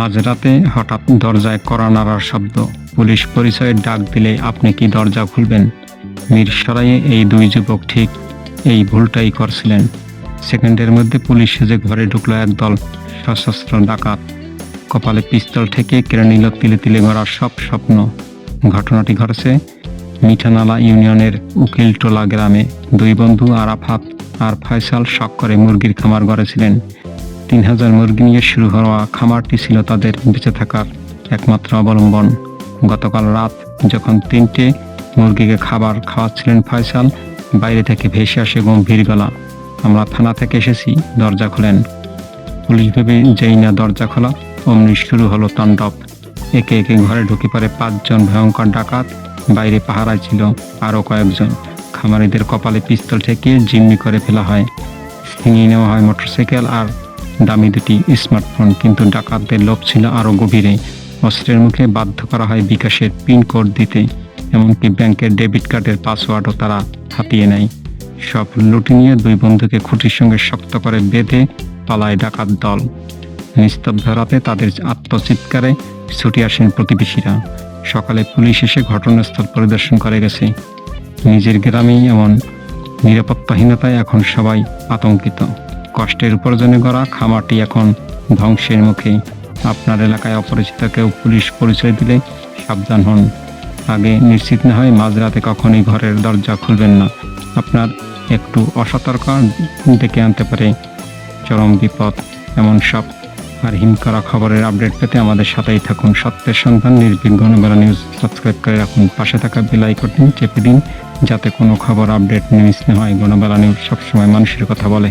মাঝরাতে হঠাৎ দরজায় কড়া নাড়ার শব্দ। পুলিশ পরিচয়ের ডাক দিলে আপনি কি দরজা খুলবেন? মিরসরাইয়ে এই দুই যুবক ঠিক এই ভুলটাই করছিলেন। সেকেন্ডের মধ্যে পুলিশ সেজে ঘরে ঢুকলো একদল সশস্ত্র ডাকাত। কপালে পিস্তল থেকে কেড়ে নিল তিলে তিলে গড়া সব স্বপ্ন। ঘটনাটি ঘটেছে মিঠানালা ইউনিয়নের উকিলটোলা গ্রামে। দুই বন্ধু আরাফাত আর ফয়সাল শখ করে মুরগির খামার গড়েছিলেন। তিন হাজার মুরগি নিয়ে শুরু হওয়া খামারটি ছিল তাদের বেঁচে থাকার একমাত্র অবলম্বন। গতকাল রাত যখন তিনটে মুরগিকে খাবার খাওয়াচ্ছিলেন ফয়সাল, বাইরে থেকে ভেসে আসে গম্ভীর গলা। আমরা থানা থেকে এসেছি, দরজা খোলেন। পুলিশ ভেবে যেই না দরজা খোলা, অমনি শুরু হলো তাণ্ডব। একে একে ঘরে ঢুকে পড়ে পাঁচজন ভয়ঙ্কর ডাকাত, বাইরে পাহারায় ছিল আরও কয়েকজন। খামারিদের কপালে পিস্তল ঠেকিয়ে জিম্মি করে ফেলা হয়। ছিনিয়ে নেওয়া হয় মোটরসাইকেল আর দামি দুটি স্মার্টফোন, কিন্তু ডাকাতদের লোভ ছিল আরও গভীরে। অস্ত্রের মুখে বাধ্য করা হয় বিকাশের পিন কোড দিতে, এমনকি ব্যাংকের ডেবিট কার্ডের পাসওয়ার্ডও তারা হাতিয়ে নেয়। সব লুটি নিয়ে দুই বন্ধুকে খুঁটির সঙ্গে শক্ত করে বেঁধে পালায় ডাকাত দল। নিস্তব্ধ রাতে তাদের আত্মচিৎকারে ছুটে আসেন প্রতিবেশীরা। সকালে পুলিশ এসে ঘটনাস্থল পরিদর্শন করে গেছে। নিজের গ্রামেই এমন নিরাপত্তাহীনতায় এখন সবাই আতঙ্কিত। কষ্টের উপার্জনে করা খামারটি এখন ধ্বংসের মুখে। আপনার এলাকায় অপরিচিত কেউ পুলিশ পরিচয় দিলে সাবধান হন। আগে নিশ্চিত না হয় মাঝরাতে কখনই ঘরের দরজা খুলবেন না। আপনার একটু অসতর্ক ডেকে আনতে পারে। চরম বিপদ, এমন সব আর হিম করা খবরের আপডেট পেতে আমাদের সাথেই থাকুন। সত্যের সন্ধান নির্বিঘ্ন বেলা নিউজ। সাবস্ক্রাইব করে রাখুন। পাশে থাকা বেল আইকনটি চেপে দিন, যাতে কোনো খবর, আপডেট মিস না হয়। গণবেলা নিউজ সবসময় মানুষের কথা বলে।